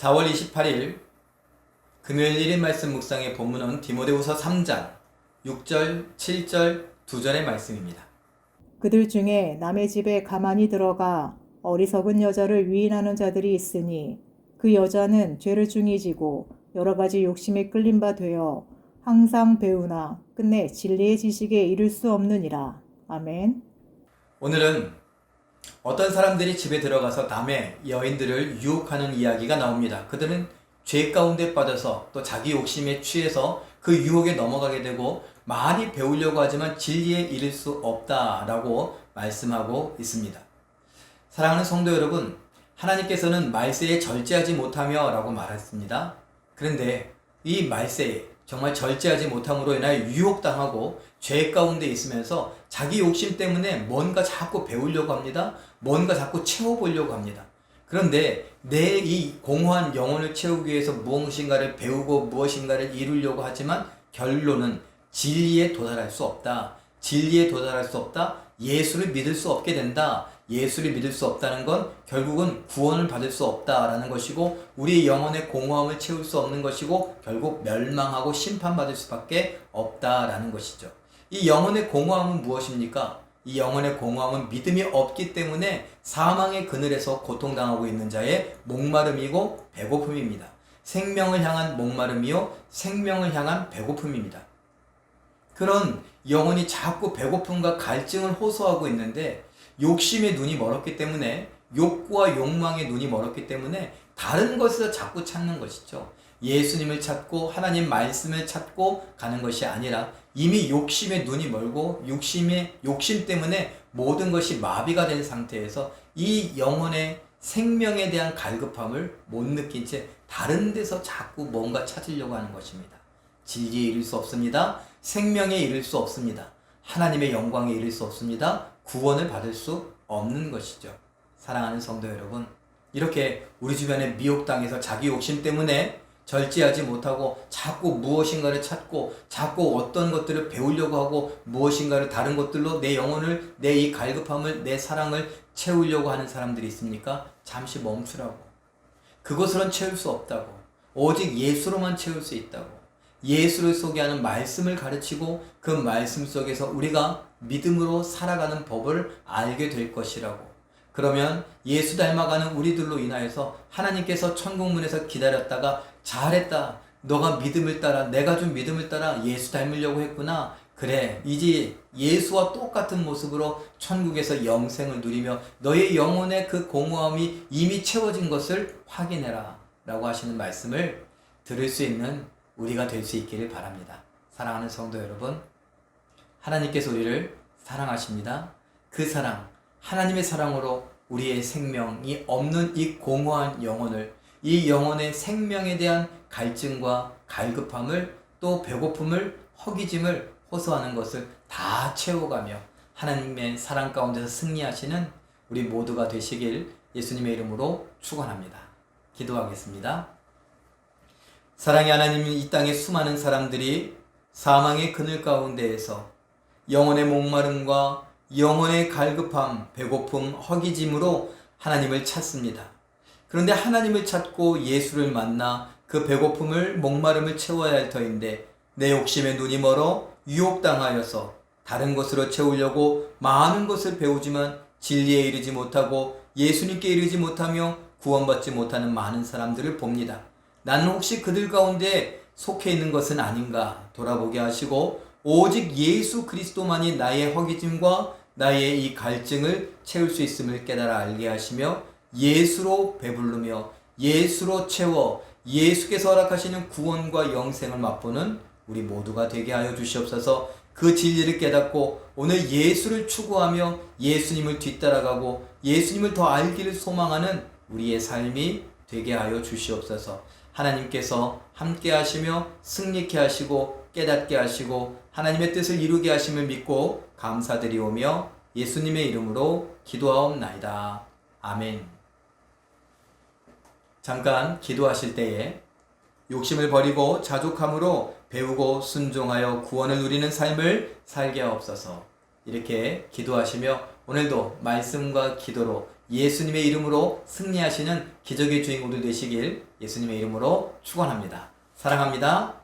4월 28일 금요일 1인 말씀 묵상의 본문은 디모데후서 3장 6절, 7절, 2절의 말씀입니다. 그들 중에 남의 집에 가만히 들어가 어리석은 여자를 위인하는 자들이 있으니 그 여자는 죄를 중히 지고 여러 가지 욕심에 끌린 바 되어 항상 배우나 끝내 진리의 지식에 이를 수 없느니라. 아멘. 오늘은 어떤 사람들이 집에 들어가서 남의 여인들을 유혹하는 이야기가 나옵니다. 그들은 죄 가운데 빠져서 또 자기 욕심에 취해서 그 유혹에 넘어가게 되고 많이 배우려고 하지만 진리에 이를 수 없다라고 말씀하고 있습니다. 사랑하는 성도 여러분, 하나님께서는 말세에 절제하지 못하며 라고 말했습니다. 그런데 이 말세에 정말 절제하지 못함으로 인하여 유혹당하고 죄 가운데 있으면서 자기 욕심 때문에 뭔가 자꾸 배우려고 합니다. 뭔가 자꾸 채워보려고 합니다. 그런데 내 이 공허한 영혼을 채우기 위해서 무엇인가를 배우고 무엇인가를 이루려고 하지만 결론은 진리에 도달할 수 없다. 진리에 도달할 수 없다. 예수를 믿을 수 없게 된다. 예수를 믿을 수 없다는 건 결국은 구원을 받을 수 없다라는 것이고 우리의 영혼의 공허함을 채울 수 없는 것이고 결국 멸망하고 심판받을 수밖에 없다라는 것이죠. 이 영혼의 공허함은 무엇입니까? 이 영혼의 공허함은 믿음이 없기 때문에 사망의 그늘에서 고통당하고 있는 자의 목마름이고 배고픔입니다. 생명을 향한 목마름이요 생명을 향한 배고픔입니다. 그런 영혼이 자꾸 배고픔과 갈증을 호소하고 있는데 욕심의 눈이 멀었기 때문에 욕구와 욕망의 눈이 멀었기 때문에 다른 것을 자꾸 찾는 것이죠. 예수님을 찾고 하나님 말씀을 찾고 가는 것이 아니라 이미 욕심의 눈이 멀고 욕심의 욕심 때문에 모든 것이 마비가 된 상태에서 이 영혼의 생명에 대한 갈급함을 못 느낀 채 다른 데서 자꾸 뭔가 찾으려고 하는 것입니다. 진리에 이를 수 없습니다. 생명에 이를 수 없습니다. 하나님의 영광에 이를 수 없습니다. 구원을 받을 수 없는 것이죠. 사랑하는 성도 여러분, 이렇게 우리 주변에 미혹당해서 자기 욕심 때문에 절제하지 못하고 자꾸 무엇인가를 찾고 자꾸 어떤 것들을 배우려고 하고 무엇인가를 다른 것들로 내 영혼을 내 이 갈급함을 내 사랑을 채우려고 하는 사람들이 있습니까? 잠시 멈추라고. 그것으론 채울 수 없다고. 오직 예수로만 채울 수 있다고. 예수를 소개하는 말씀을 가르치고 그 말씀 속에서 우리가 믿음으로 살아가는 법을 알게 될 것이라고. 그러면 예수 닮아가는 우리들로 인하여서 하나님께서 천국문에서 기다렸다가 잘했다. 너가 믿음을 따라 내가 좀 믿음을 따라 예수 닮으려고 했구나. 그래 이제 예수와 똑같은 모습으로 천국에서 영생을 누리며 너의 영혼의 그 공허함이 이미 채워진 것을 확인해라 라고 하시는 말씀을 들을 수 있는 우리가 될 수 있기를 바랍니다. 사랑하는 성도 여러분 하나님께서 우리를 사랑하십니다. 그 사랑 하나님의 사랑으로 우리의 생명이 없는 이 공허한 영혼을 이 영혼의 생명에 대한 갈증과 갈급함을 또 배고픔을 허기짐을 호소하는 것을 다 채워가며 하나님의 사랑 가운데서 승리하시는 우리 모두가 되시길 예수님의 이름으로 축원합니다. 기도하겠습니다. 사랑의 하나님 이 땅의 수많은 사람들이 사망의 그늘 가운데에서 영혼의 목마름과 영혼의 갈급함, 배고픔, 허기짐으로 하나님을 찾습니다. 그런데 하나님을 찾고 예수를 만나 그 배고픔을 목마름을 채워야 할 터인데 내 욕심에 눈이 멀어 유혹당하여서 다른 것으로 채우려고 많은 것을 배우지만 진리에 이르지 못하고 예수님께 이르지 못하며 구원받지 못하는 많은 사람들을 봅니다. 나는 혹시 그들 가운데 속해 있는 것은 아닌가 돌아보게 하시고 오직 예수 그리스도만이 나의 허기짐과 나의 이 갈증을 채울 수 있음을 깨달아 알게 하시며 예수로 배부르며 예수로 채워 예수께서 허락하시는 구원과 영생을 맛보는 우리 모두가 되게 하여 주시옵소서. 그 진리를 깨닫고 오늘 예수를 추구하며 예수님을 뒤따라가고 예수님을 더 알기를 소망하는 우리의 삶이 되게 하여 주시옵소서 하나님께서 함께 하시며 승리케 하시고 깨닫게 하시고 하나님의 뜻을 이루게 하심을 믿고 감사드리오며 예수님의 이름으로 기도하옵나이다. 아멘. 잠깐 기도하실 때에 욕심을 버리고 자족함으로 배우고 순종하여 구원을 누리는 삶을 살게 하옵소서. 이렇게 기도하시며 오늘도 말씀과 기도로 예수님의 이름으로 승리하시는 기적의 주인공들 되시길 예수님의 이름으로 축원합니다. 사랑합니다.